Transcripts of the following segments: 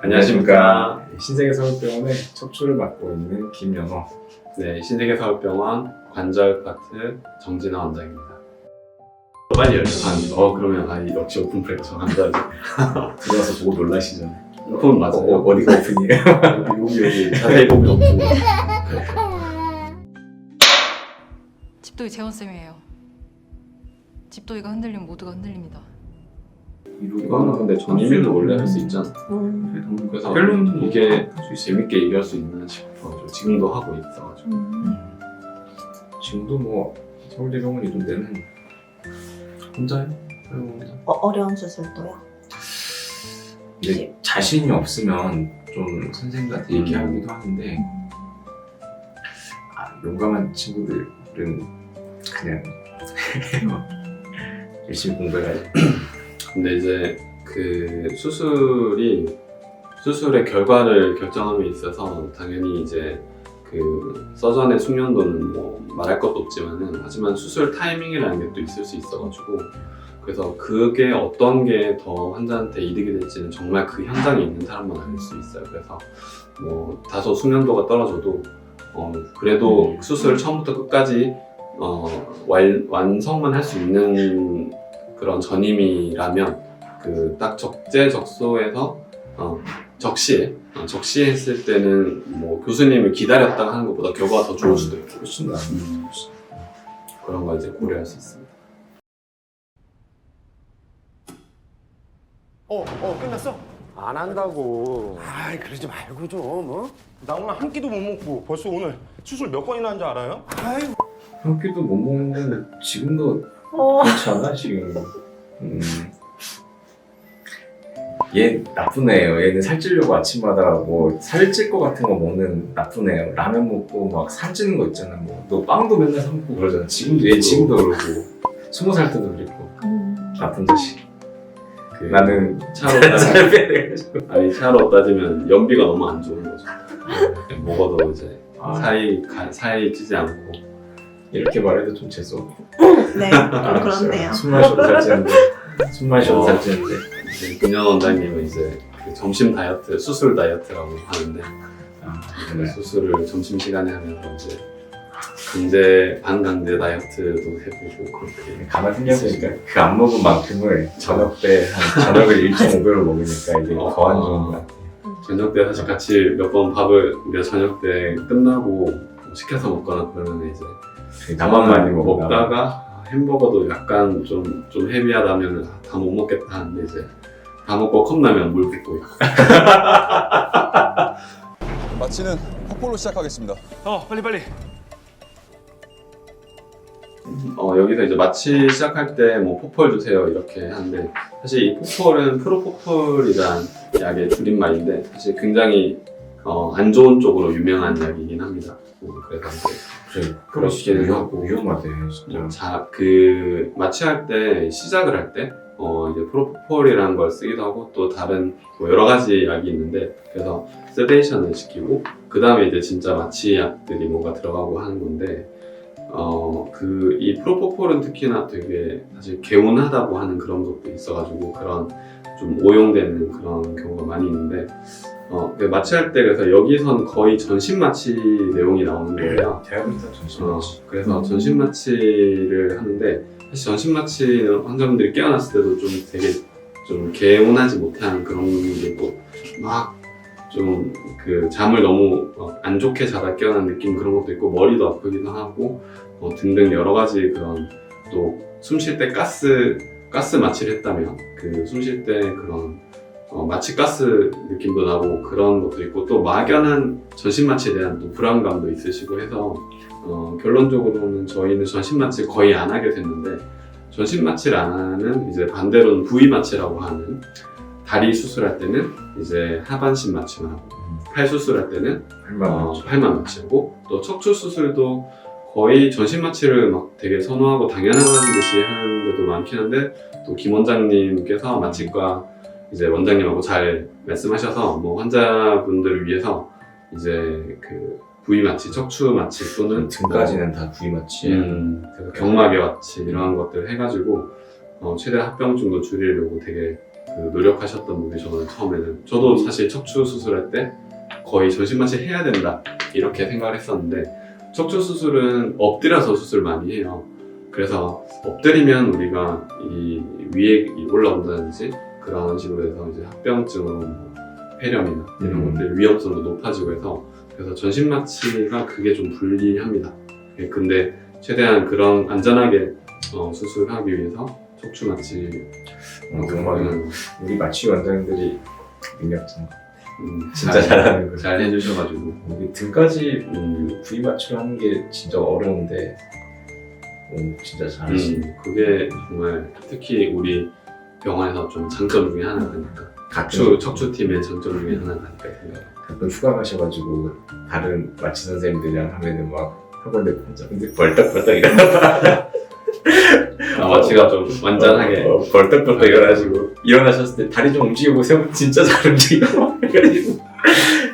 안녕하십니까. 신세계 서울병원의 척추를 맡고 있는 김연호. 네, 신세계 서울병원 관절 파트 정진아 원장입니다. 빨리 열려. 아, 어 그러면 아 역시 오픈 프랙처 감사하지. 들어와서 보고 놀라시잖아요. 오픈 맞아요. 어, 어디가 오픈이에요? 여기 여기 자세히 보면 오픈. 집도이 재원 쌤이에요. 집도이가 흔들리면 모두가 흔들립니다. 이거는 근데 전임일도 원래 할 수 있잖아. 그래서 결론은 이게 재밌게 얘기할 수 있나 싶어가지고 지금도 하고 있어가지고. 지금도 뭐 서울대병원 이런 데는 혼자요? 혼자. 어, 어려운 수술도요? 근데 자신이 없으면 좀 선생님한테 얘기하기도 하는데 아, 용감한 친구들은 그냥 열심히 공부해야지. 근데 이제 그 수술이 수술의 결과를 결정함에 있어서 당연히 이제 그 서전의 숙련도는 뭐 말할 것도 없지만은 하지만 수술 타이밍이라는 게 또 있을 수 있어가지고 그래서 그게 어떤 게 더 환자한테 이득이 될지는 정말 그 현장에 있는 사람만 알 수 있어요. 그래서 뭐 다소 숙련도가 떨어져도 어 그래도 수술을 처음부터 끝까지 어 완, 완성만 할 수 있는 그런 전임이라면 그 딱 적재적소에서 어, 적시에 어, 적시했을 때는 뭐 교수님을 기다렸다가 하는 것보다 결과가 더 좋을 수도 있고 훨씬 나. 그런 걸 이제 고려할 수 있습니다. 어, 어, 끝났어? 안 한다고. 아이, 그러지 말고 좀, 어? 나 오늘 한 끼도 못 먹고 벌써 오늘 수술 몇 건이나 한 줄 알아요? 아이, 한 끼도 못 먹는데 지금도 어. 그렇지 않아 지금. 음. 얘 애예요. 얘는 살찌려고 아침마다 뭐 살찔 것 같은 거 먹는 애예요. 라면 먹고 막 살찌는 거 있잖아. 뭐너 빵도 맨날 사 먹고 그러잖아. 지금도 얘 지금도 그러고 스무 살 때도 그랬고 음. 나쁜 자식. 그 나는 차로 따지 살 빼야 돼가지고. 아니 차로 따지면 연비가 너무 안 좋은 거죠. 먹어도 이제 아, 살이 가- 살이 찌지 않고 이렇게 말해도 좀 재수 없고. 네, 좀 그렇네요. 숨 마셔도 살찌는데. 숨 마셔도 어. 살찌는데. 이제 금연 원장님은 이제 그 점심 다이어트 수술 다이어트라고 하는데 아, 그 수술을 점심 시간에 하면서 이제 강제 반강제 다이어트도 해보고 그렇게 가만 생각해보니까 그 안 먹은 만큼을 저녁 때 한 저녁을 1.5배로 먹으니까 이게 어. 더안 좋은 것 같아. 저녁 때 사실 같이 몇 번 밥을 우리가 저녁 때 끝나고 시켜서 먹거나 그러면 이제 나만 많이 먹어. 나만. 먹다가 햄버거도 약간 좀, 좀 헤비하다면 다 못 먹겠다 하는데 이제 다 먹고 컵라면 물 붓고 있고 마치는 폭포로 시작하겠습니다. 어, 빨리, 빨리. 어, 여기서 이제 마취 시작할 때 뭐 포폴 주세요 이렇게 하는데 사실 이 포폴은 프로포폴이란 약의 줄임말인데 사실 굉장히 어, 안 좋은 쪽으로 유명한 약이긴 합니다. 어, 그래서 그래, 그렇기는 위험, 하고. 위험하대 진짜. 자, 그 마취할 때 시작을 할 때 어, 이제 프로포폴이라는 걸 쓰기도 하고 또 다른 뭐 여러 가지 약이 있는데 그래서 세데이션을 시키고 그 다음에 이제 진짜 마취약들이 뭔가 들어가고 하는 건데 어, 그 이 프로포폴은 특히나 되게 사실 개운하다고 하는 그런 것도 있어가지고 그런 좀 오용되는 그런 경우가 많이 있는데 어, 그 마취할 때 그래서 여기선 거의 전신 마취 내용이 나오는 거예요. 대학은 다 정신 어, 없지. 그래서 전신 마취를 하는데 사실 전신 마취는 환자분들이 깨어났을 때도 좀 되게 좀 개운하지 못한 그런 게 있고 막 좀 그 잠을 너무 막안 좋게 자다 깨어난 느낌 그런 것도 있고 머리도 아프기도 하고 어, 등등 여러 가지 그런 또 숨 쉴 때 가스 가스 마취를 했다면 그 숨 쉴 때 그런 어, 마취 가스 느낌도 나고 그런 것도 있고 또 막연한 전신 마취에 대한 또 불안감도 있으시고 해서 어, 결론적으로는 저희는 전신 마취 거의 안 하게 됐는데 전신 마취를 안 하는 이제 반대로는 부위 마취라고 하는 다리 수술할 때는 이제 하반신 마취만 하고 팔 수술할 때는 할만 어. 팔만 마취하고 또 척추 수술도 거의 전신 마취를 막 되게 선호하고 당연한 듯이 하는 데도 많긴 한데 또 김 원장님께서 마취과 이제 원장님하고 잘 말씀하셔서 뭐 환자분들을 위해서 이제 그 부위 마취, 척추 마취 또는 등까지는 다 부위 마취. 음, 그래서 경막에 마취 이런 것들 해가지고 어, 최대 합병증도 줄이려고 되게 그 노력하셨던 분이 저는 처음에는 저도 사실 척추 수술할 때 거의 전신마취 해야 된다 이렇게 생각을 했었는데 척추 수술은 엎드려서 수술 많이 해요. 그래서 엎드리면 우리가 이 위에 올라온다든지 그런 식으로 해서 이제 합병증으로 뭐 폐렴이나 이런 음. 것들 위험성도 높아지고 해서 그래서 전신 마취가 그게 좀 불리합니다. 예, 근데 최대한 그런 안전하게 어, 수술하기 위해서 척추 마취 어, 정말 우리 마취 원장님들이 능력자. 음, 진짜 잘하는 거예요. 잘 해주셔가지고 우리 등까지 음, 부위 마취를 하는 게 진짜 어려운데 오, 진짜 잘하시네. 음, 그게 정말 특히 우리 병원에서 좀 장점 중에 하나가 아닐까 척추, 척추팀의 장점 중에 하나가 아닐까 생각해요 가끔 휴가 가셔가지고 다른 마취 선생님들이랑 하면은 막 학원에 혼자근데 벌떡벌떡 일어나 아, 마취가 좀 완전하게. 어, 어, 벌떡벌떡 일어나시고 일어나셨을 때 다리 좀 움직여 보세요 진짜 잘 움직여 그래가지고.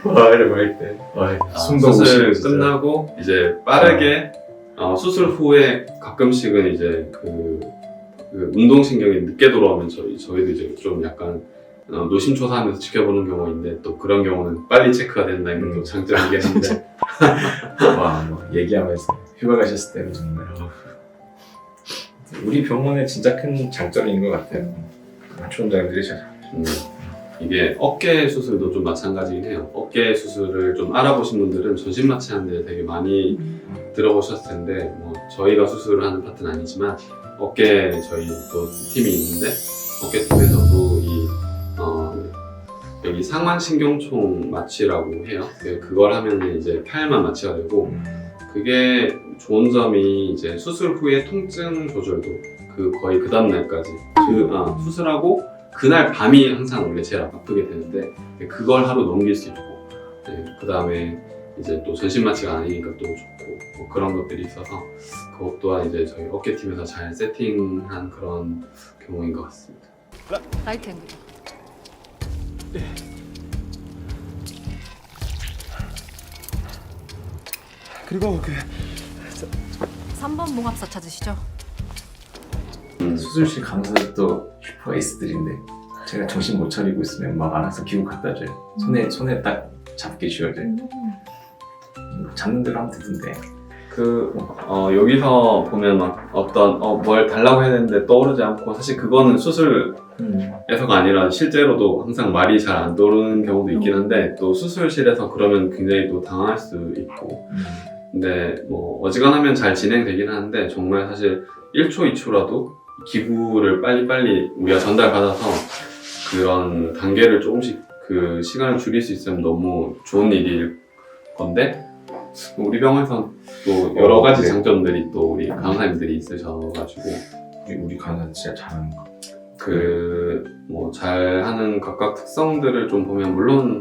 와 이러고 할때. 아, 숨도 수술. 끝나고 이제 빠르게 어, 수술 후에 가끔씩은 이제 그, 그 운동신경이 늦게 돌아오면 저희, 저희도 이제 좀 약간 어, 노심초사하면서 지켜보는 경우인데 또 그런 경우는 빨리 체크가 된다는 게또 장점이긴 한데 와, 뭐 얘기하면서 휴가 가셨을 때는 정말 어. 우리 병원의 진짜 큰 장점인 것 같아요. 잘 음, 이게 어깨 수술도 좀 마찬가지긴 해요. 어깨 수술을 좀 알아보신 분들은 전신 마취하는 데 되게 많이 들어보셨을 텐데 뭐 저희가 수술을 하는 파트는 아니지만 어깨 저희 또 팀이 있는데 어깨 팀에서도 이 어, 여기 상완신경총 마취라고 해요. 그- 그걸 하면 이제 팔만 마취가 되고 그게 좋은 점이 이제 수술 후에 통증 조절도 그 거의 그 다음 날까지 그 아, 수술하고 그날 밤이 항상 원래 제일 아프게 되는데 그걸 하루 넘길 수 있고 그 다음에 이제 또 전신 마취가 아니니까 또 좋고 뭐 그런 것들이 있어서 그것 또한 이제 저희 어깨 팀에서 잘 세팅한 그런 경우인 것 같습니다. 라이트 앵글. 그리고 그 3번 봉합사 찾으시죠? 음, 수술실 간호사도 슈퍼 에이스들인데 제가 정신 못 차리고 있으면 막 알아서 기구 갖다 줘요. 손에 손에 딱 잡게 쥐어줘요. 음, 잡는 대로 하면 되던데. 그 어, 여기서 보면 막 어떤 어, 뭘 달라고 해야 되는데 떠오르지 않고 사실 그거는 수술 음. 에서가 아니라 실제로도 항상 말이 잘 안 떠오르는 경우도 있긴 한데 또 수술실에서 그러면 굉장히 또 당할 수 있고 음. 근데 뭐 어지간하면 잘 진행되긴 하는데 정말 사실 1초 2초라도 기구를 빨리빨리 우리가 전달받아서 그런 단계를 조금씩 그 시간을 줄일 수 있으면 너무 좋은 일일 건데 우리 병원에서 또 여러 어, 가지 네. 장점들이 또 우리 간호사님들이 있으셔가지고 우리 우리 간호사 진짜 잘하는 거. 그 뭐 잘하는 각각 특성들을 좀 보면 물론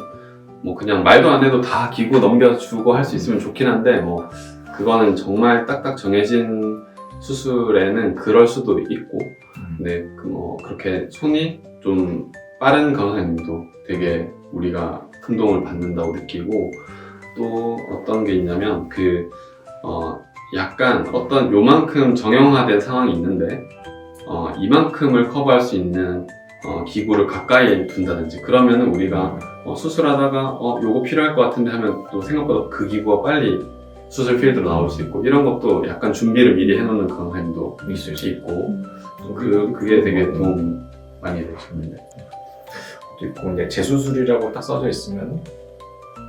뭐 그냥 말도 안 해도 다 기구 넘겨주고 할 수 있으면 좋긴 한데 뭐 그거는 정말 딱딱 정해진 수술에는 그럴 수도 있고 음. 네그뭐 그렇게 손이 좀 빠른 간호사님도 되게 우리가 큰 도움을 받는다고 느끼고 또 어떤 게 있냐면 그 어 약간 어떤 요만큼 정형화된 상황이 있는데 어, 이만큼을 커버할 수 있는 어, 기구를 가까이 둔다든지 그러면은 우리가 어, 수술하다가 어, 요거 필요할 것 같은데 하면 또 생각보다 그 기구가 빨리 수술 필드로 나올 수 있고 이런 것도 약간 준비를 미리 해놓는 강사님도 있어요. 있고 그, 그게 되게 도움 많이 되죠. 또 있고 근데 재수술이라고 딱 써져 있으면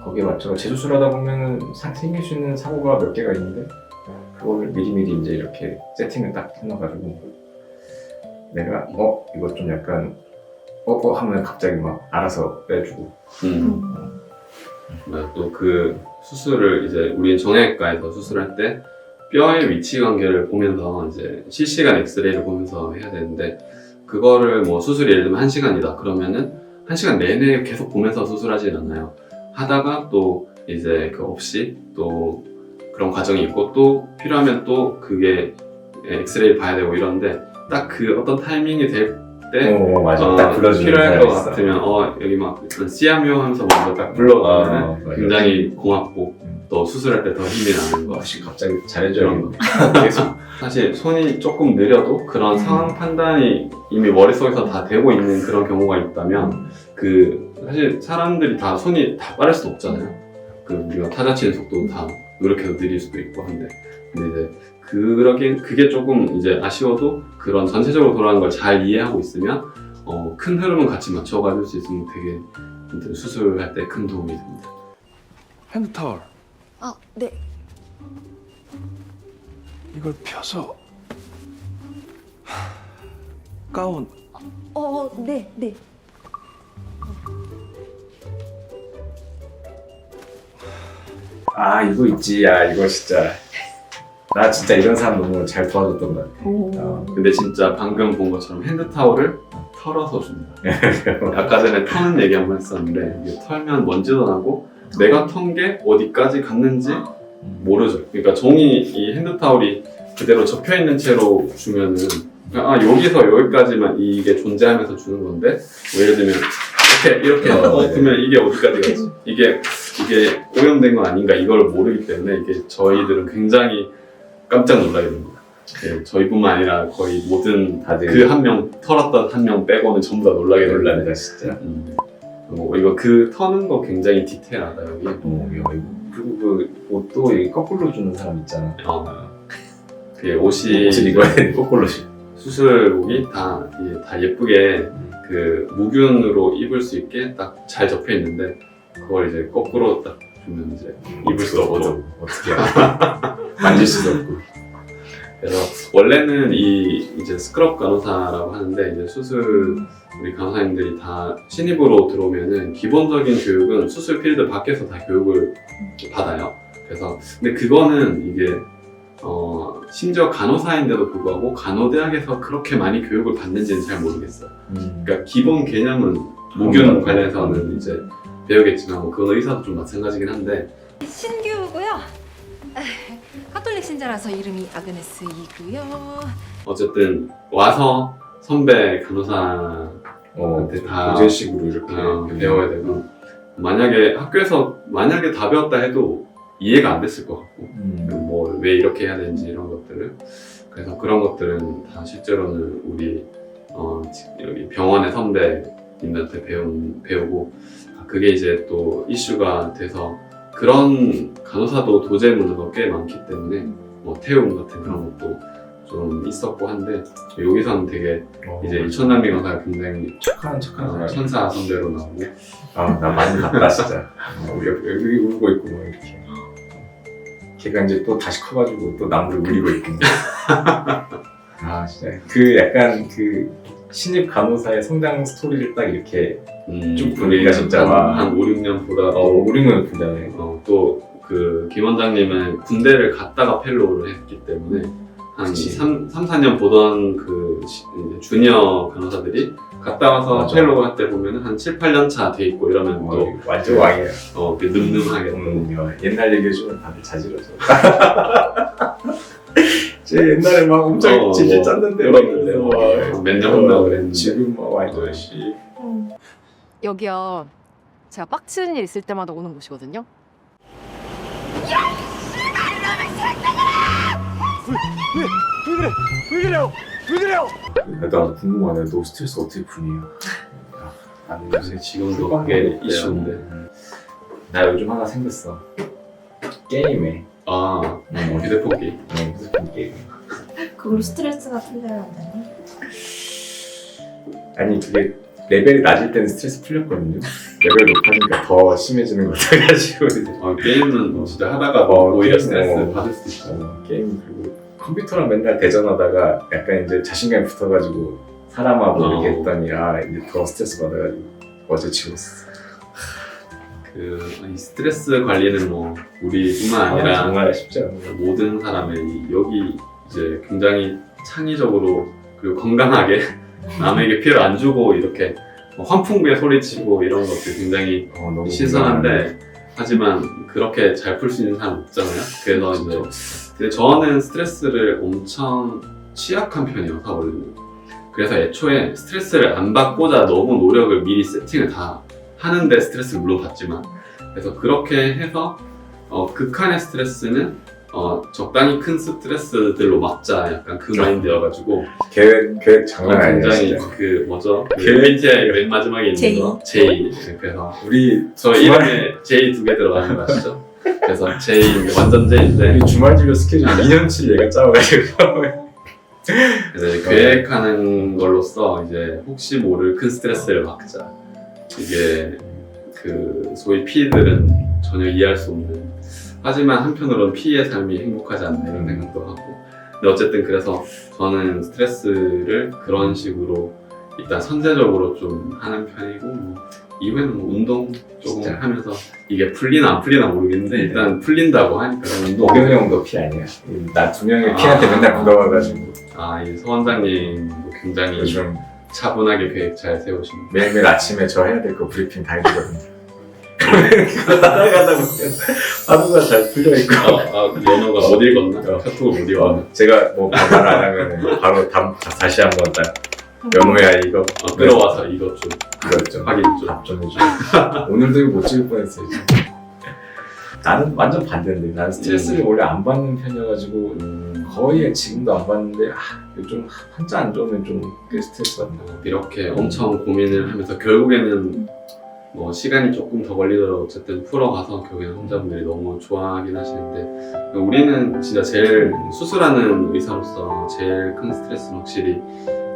거기에 맞춰서 재수술 하다 보면은 사- 생길 수 있는 사고가 몇 개가 있는데 그거를 미리미리 이제 이렇게 세팅을 딱 해놔가지고 내가 어 이거 좀 약간 어어 하면 갑자기 막 알아서 빼주고. 음. 또그 수술을 이제 우리 정형외과에서 수술할 때 뼈의 위치 관계를 보면서 이제 실시간 엑스레이를 보면서 해야 되는데 그거를 뭐 수술이 예를 들면 1시간이다 그러면은 1시간 내내 계속 보면서 수술하진 않아요 하다가 또 이제 그 없이 또 그런 과정이 있고 또 필요하면 또 그게 엑스레이를 봐야 되고 이런데 딱 그 어떤 타이밍이 될 때어 어, 딱 불러주는 필요할 것 있어. 같으면 어 여기 막 씨암요 하면서 먼저 딱 불러주면 아, 맞아. 굉장히 고맙고 음. 또또 수술할 때 더 힘이 나는 거 와씨 갑자기 그런 잘해줘야겠네. 거. 계속 사실 손이 조금 느려도 그런 상황 판단이 이미 머릿속에서 다 되고 있는 그런 경우가 있다면 그 사실 사람들이 다 손이 다 빠를 수도 없잖아요. 그 우리가 타자 치는 속도 다 노력해서 느릴 수도 있고 한데 근데 이제 그러긴 그게 조금 이제 아쉬워도 그런 전체적으로 돌아가는 걸 잘 이해하고 있으면 어, 큰 흐름은 같이 맞춰가줄 수 있으면 되게 아무튼 수술할 때 큰 도움이 됩니다. 핸드타월 아, 네. 이걸 펴서 하, 가운 어, 네, 네. 아 이거 있지. 야 이거 진짜 나 진짜 이런 사람 너무 잘 도와줬던 것 같아. 오. 어. 근데 진짜 방금 본 것처럼 핸드타올을 털어서 줍니다. 아까 전에 터는 얘기 한번 했었는데 이게 털면 먼지도 나고 내가 턴 게 어디까지 갔는지 모르죠. 그러니까 종이 이 핸드타올이 그대로 접혀 있는 채로 주면은 그냥 아 여기서 여기까지만 이게 존재하면서 주는 건데 뭐 예를 들면 이렇게 이렇게 어, 어, 네. 그러면 이게 어디까지 가지? 이게 이게 오염된 건 아닌가 이걸 모르기 때문에 이게 저희들은 굉장히 깜짝 놀라게 됩니다. 네, 저희뿐만 아니라 거의 모든 다들 그 한 명 털었던 한 명 빼고는 전부 다 놀라게. 놀란다 진짜. 음. 뭐 이거 그 터는 거 굉장히 디테일하다 여기. 어, 야, 이거 그리고 그 옷도 이 거꾸로 주는 사람 있잖아. 어. 그 옷이 옷을 입어야 거꾸로 주. 수술복이 다, 이게 다 예쁘게 그 무균으로 입을 수 있게 딱 잘 접혀 있는데 그걸 이제 거꾸로 딱 주면 이제 입을 수 없죠. 어떻게? 만질 수도 없고. 그래서 원래는 이 이제 스크럽 간호사라고 하는데 이제 수술 우리 간호사님들이 다 신입으로 들어오면은 기본적인 교육은 수술 필드 밖에서 다 교육을 받아요. 그래서 근데 그거는 이게 어 심지어 간호사인데도 불구하고 간호대학에서 그렇게 많이 교육을 받는지는 잘 모르겠어요. 음. 그러니까 기본 개념은 무균 관련해서는 이제 배우겠지만 뭐 그건 의사도 좀 마찬가지긴 한데 신규고요. 카톨릭 신자라서 이름이 아그네스이고요. 어쨌든 와서 선배 간호사 어, 다- 고제식으로 이렇게 어, 배워야 되고 만약에 학교에서 만약에 다 배웠다 해도 이해가 안 됐을 것 같고 음. 뭐 왜 이렇게 해야 되는지 이런 것들을 그래서 그런 것들은 다 실제로는 우리 어, 지- 여기 병원의 선배님들한테 배운 배우고 아, 그게 이제 또 이슈가 돼서 그런 간호사도 도제 문제가 꽤 많기 때문에 뭐 태움 같은 그런 것도 좀 있었고 한데 여기서는 되게 어, 이제 이천남미 간호사가 굉장히 착한 착한 사람. 천사 선배로 나오고 아, 나 많이 봤다 진짜. 어, 여기, 여기 울고 있고 뭐 이렇게. 걔가 이제 또 다시 커가지고 또 남들 울리고 있고. 아 진짜 그 약간 그 신입 간호사의 성장 스토리를 딱 이렇게 음, 쭉 분위기가 진짜 한, 와. 한 5, 6년 보다가 어 우리는 분장해. 어, 또그 김 원장님은 군대를 갔다가 펠로우를 했기 때문에 한 그치. 3, 3, 4년 보던 그 시- 주니어 간호사들이 갔다 와서 맞아. 펠로우 할 때 보면 한 7, 8년 차 돼 있고 이러면 또 어, 완전 왕이야. 어, 그 늠름하게 음, 야, 옛날 얘기해주면 다들 자지러져. 제 옛날에 막 엄청 어, 질질 뭐, 짰는데 그랬는데 막 뭐, 이러면서. 맨날 혼나고 그랬는데 지금 막 완전 씨. 음. 여기요. 제가 빡치는 일 있을 때마다 오는 곳이거든요. 왜 그래? 왜 그래요? 왜 그래요? 나 궁금하네. 너 스트레스 어떻게 푸니? 야, 나는 요새 지금도 그게. 이슈인데 음. 나 요즘 하나 생겼어. 게임에. 아 음, 휴대폰 게임 네, 휴대폰 게임. 그걸 스트레스가 풀려야 되나? 아니 그게 레벨이 낮을 때는 스트레스 풀렸거든요. 레벨 높아지니까 더 심해지는 것 같아가지고 이제 어, 게임은 진짜 하다가 어, 오히려 스트레스 어. 받을 수 있어 어, 게임 그리고 컴퓨터랑 맨날 대전하다가 약간 이제 자신감이 붙어가지고 사람하고 어. 이렇게 했더니 아 이제 더 스트레스 받아가지고 어제 지웠어. 그 이 스트레스 관리는 뭐 우리뿐만 아, 아니라 정말 쉽지 않아요. 모든 사람의 이- 여기 이제 굉장히 창의적으로 그리고 건강하게 남에게 피해를 안 주고 이렇게 뭐 환풍구에 소리치고 이런 것들 굉장히 어, 너무 신선한데 하지만 그렇게 잘 풀 수 있는 사람 없잖아요. 그래서 이제 근데 저는 스트레스를 엄청 취약한 편이어서 원래는 그래서 애초에 스트레스를 안 받고자 너무 노력을 미리 세팅을 다 하는데 스트레스를 물론 받지만 그래서 그렇게 해서 어, 극한의 스트레스는 어, 적당히 큰 스트레스들로 막자 약간 그 마인드여가지고 계획 계획 장난 아니야 굉장히 진짜. 그 뭐죠? 그 계획- MBTI 맨 마지막에 있는 J. 거 J 네, 그래서 우리 저 주말- 이름에 J 두개 들어가는 거 아시죠? 그래서 J 완전 J인데 우리 주말 진료 스케줄 2년치 얘가 짜와가지고 이제 계획하는 걸로써 이제 혹시 모를 큰 스트레스를 막자. 이게 그 소위 P들은 전혀 이해할 수 없는. 하지만 한편으로는 P의 삶이 행복하지 않나 이런 생각도 하고. 근데 어쨌든 그래서 저는 스트레스를 그런 식으로 일단 선제적으로 좀 하는 편이고 뭐 이후에는 뭐 운동 조금 진짜? 하면서 이게 풀리나 안 풀리나 모르겠는데 일단 풀린다고 하니까 운동. 도겸이 형도 피 아니야 나 두 명이 피한테 아. 맨날 묻어와가지고 아, 이 서원장님도 굉장히 요즘 차분하게 계획 잘 세우시는 매일매일 아침에 저 해야 될 거 브리핑 다 해주거든요. 그거 따라가다 보면 하루가 잘 풀려있고. 아, 아 연어가 못 읽었나? 어. 카톡을 못 읽었나? 어, 제가 뭐 반말 안 하면 바로 다, 다시 한번 딱 연호야 이거? 어, 끌어와서 이것 좀 그렇죠. 확인 좀. 답좀 해줘. 오늘도 이거 못 찍을 뻔했어요 지금. 나는 완전 반대인데. 나는 스트레스를 원래 안 받는 편이어가지고 음, 거의 지금도 안 받는데 아, 요즘 한자 안 좋으면 좀꽤 스트레스 받는 거 이렇게 엄청 고민을 하면서 결국에는 뭐 시간이 조금 더 걸리더라도 어쨌든 풀어가서 결국에는 환자분들이 너무 좋아하긴 하시는데 우리는 진짜 제일 수술하는 의사로서 제일 큰 스트레스는 확실히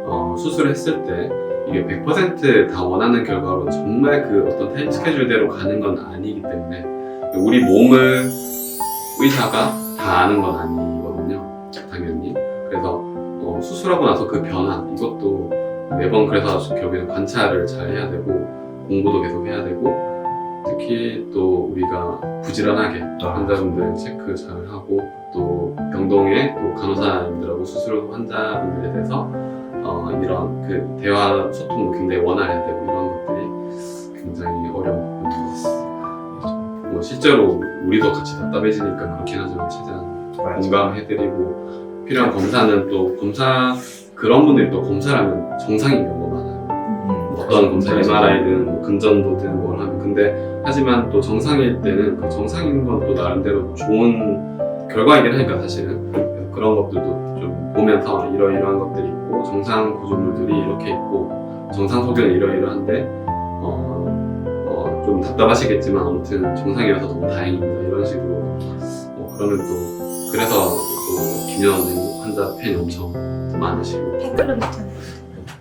어, 수술했을 때 이게 100%다 원하는 결과로 정말 그 어떤 타임 스케줄대로 가는 건 아니기 때문에 우리 몸을 의사가 다 아는 건 아니거든요 당연히 그래서 어, 수술하고 나서 그 변화 이것도 매번 그래서 결국에는 관찰을 잘 해야 되고 공부도 계속 해야 되고 특히 또 우리가 부지런하게 아. 환자분들 체크 잘 하고 또 병동에 또 간호사님들하고 수술 환자분들에 대해서 어, 이런 그 대화 소통도 굉장히 원활해야 되고 이런 것들이 굉장히 어려운 부분인 것 같습니다. 뭐 실제로 우리도 같이 답답해지니까 그렇긴 하지만 최대한 공감해드리고 필요한 검사는 또 검사 그런 분들이 또 검사를 하면 정상인 경우가 많아요. 뭐 어떤 검사 MRI든 뭐 근전도든 뭘 하면. 근데 하지만 또 정상일 때는 그 정상인 건 또 나름대로 좋은 결과이긴 하니까 사실은. 그런 것들도 좀 보면서 이러이러한 것들이 있고 정상 구조물들이 이렇게 있고 정상 소견은 이러이러한데 어, 어, 좀 답답하시겠지만 아무튼 정상이라서 너무 다행입니다. 이런 식으로 어, 그러면 또 그래서 또 김연 환자 팬이 엄청 많으시고. 팬클럽 있잖아요.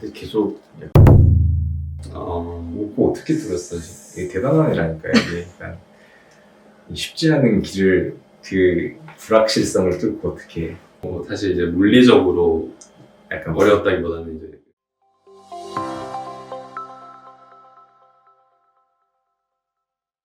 근데 계속 어, 뭐 어떻게 들었어 이게 대단한 애라니까 이게. 약간 이 쉽지 않은 길을 그 불확실성을 뚫고 어떻게. 뭐 사실 이제 물리적으로 약간 어렵다기보다는 이제